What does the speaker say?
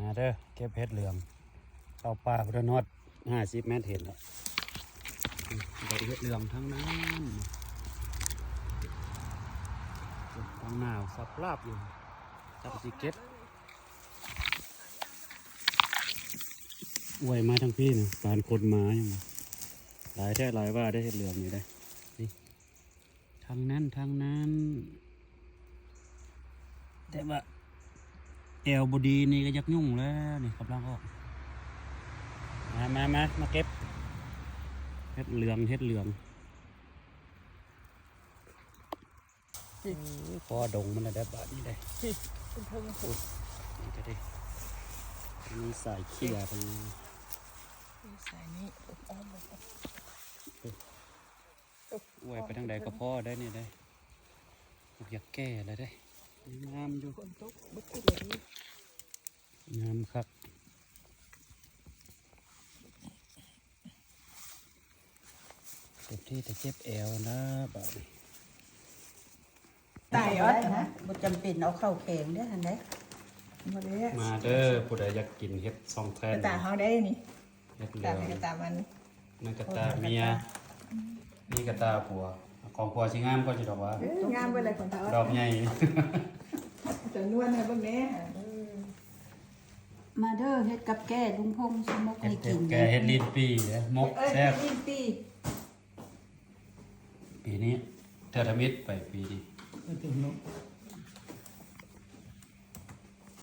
มาเด้อเก็บเห็ดเหลืองเข้าป่าพุทธนอดห้าสิบเมตรเห็นแล้วอืมได้เห็ดเหลืองทั้งนั้นทางหนาวสับลาบอยู่จับสิเก็บอวยมาทั้งพี่นะการคนมาอย่างวะหลายแท้หลายว่าได้เห็ดเหลืองอยู่ได้นี่ทางนั้นทางนั้นแต่ว่า แอวบดีนี่ก็ยักยุ่งแล้วนี่กำลังออกมามามามาเก็บเฮ็ดเหลืองเฮ็ดเหลืองพอดงมันละได้บาทนี่ได้เป็นเพิ่งนี่ก็ได้มีสายเขี่ยตรงนี้ใส่นี่อ้อมเลยอวยไปทางใดก็พ่อได้นี่ได้อยากแก้เลยได้งามอยู่ฝนตกบึกขึ้นเลยนี่ งาม ครับเจ็บที่แต่เจ็บแอวนะบาดนี้ตายออดนะบ่จำเป็นเอาเข้าแข็งเด้อทันได้มาเลยมาเด้อผู้ใดอยากกินเห็ดซองแทกนระตาเขาได้นี่เห็ดเหตาลืองกระตามันนั่นกระตาเมียนี่กระตาผัว ของผัวสิงามก็จะดอกว่างามไปเลยคนเท้าดอกใหญ่จะนวลให้บ้างแม่ มาเด้อเฮ็ดกับแก้ลุงพงษ์สมกเห็ให้ดกินแกเห็ดลีนปีเด้อมกเอ้ยแซ่บลิ้นปีปีนี้เทอร์มิดไปปีนี้